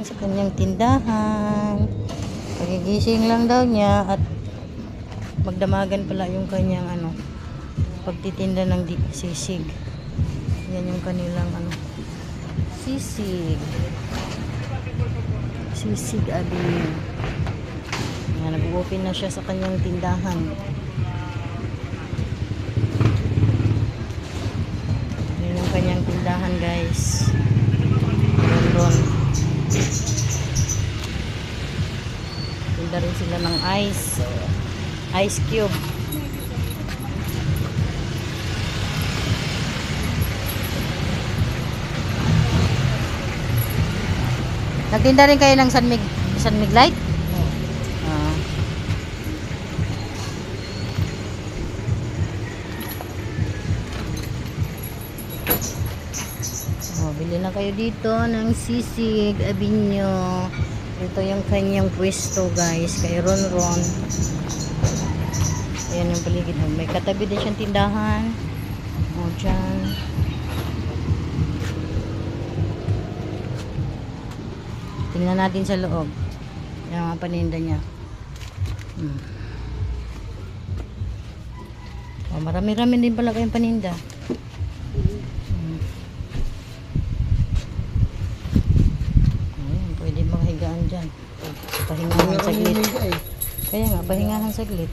sa kanyang tindahan. Pagigising lang daw niya at magdamagan pala yung kanyang ano pagtitinda ng sisig. Yan yung kanilang ano sisig. Sisig Avenue. Yan, nag-open na siya sa kanyang tindahan. Yan yung kanyang tindahan guys. London. Tinda rin sila ng ice. Ice cube. Nagtinda rin kayo ng San Mig San Mig Light? Ah. Oh, bili na kayo dito ng sisig, abinyo. Ito yung kanyang pwesto guys, kay Ron Ron. Ayan yung paligid. Oh, May katabi din siyang tindahan. O, dyan. Tingnan natin sa loob. Yung mga paninda niya. Hmm. Oh, marami-rami din pala kayong paninda. Hmm. Ayan, pwede makahigaan dyan. Pahingahan saglit. Kaya nga, pahingahan saglit.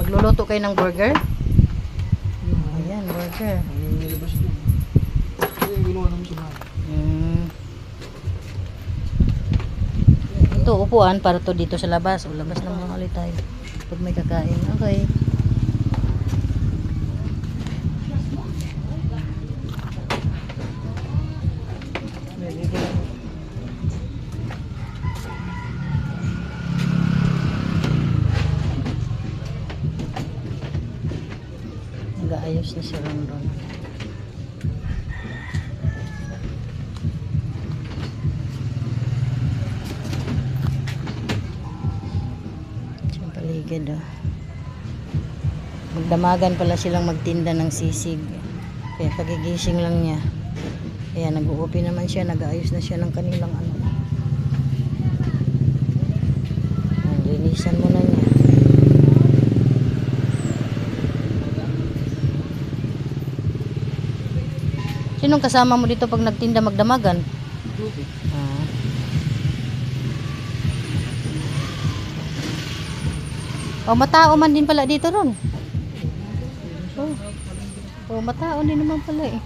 Magluluto kayo ng burger? Ayan, burger. Mm. Ito, upuan para to dito sa labas. O, labas na muna ulit tayo. Pag may kakain. Okay. Nag-aayos na si Rondon. Sa paligid oh. Magdamagan pala silang magtinda ng sisig. Kaya pagigising lang niya. Kaya nag-uupi naman siya, nag-aayos na siya ng kanilang ano. Linisan muna niya. Sinong kasama mo dito pag nagtinda magdamagan? Ah. O, matao man din pala dito ron. Oh. Oh, matao din naman pala eh.